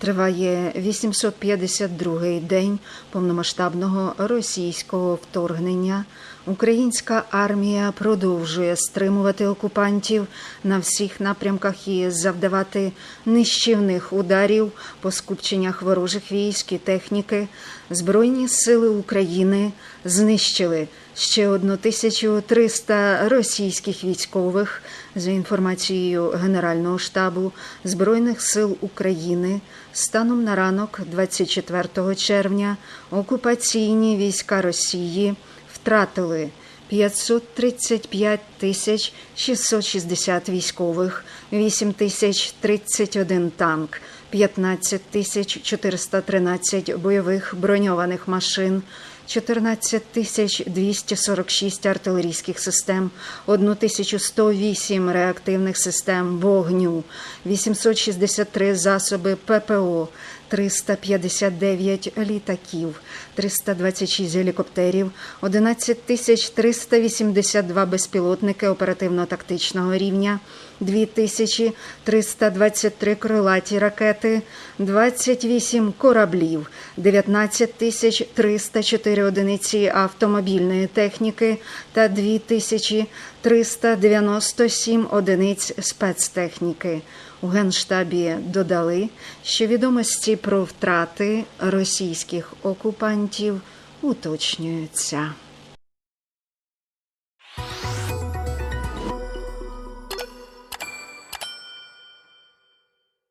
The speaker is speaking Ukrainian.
Триває 852-й день повномасштабного російського вторгнення. Українська армія продовжує стримувати окупантів на всіх напрямках і завдавати нищівних ударів по скупченнях ворожих військ і техніки. Збройні сили України знищили ще 1300 російських військових за інформацією Генерального штабу Збройних сил України. Станом на ранок, 24 червня, окупаційні війська Росії втратили 535 тисяч 660 військових, 8 тисяч 31 танк, 15 тисяч 413 бойових броньованих машин, 14 246 артилерійських систем, 1108 реактивних систем вогню, 863 засоби ППО, 359 літаків, 326 гелікоптерів, 11 382 безпілотники оперативно-тактичного рівня, 2323 крилаті ракети, 28 кораблів, 19 304 4 одиниці автомобільної техніки та 2397 одиниць спецтехніки. У Генштабі додали, що відомості про втрати російських окупантів уточнюються.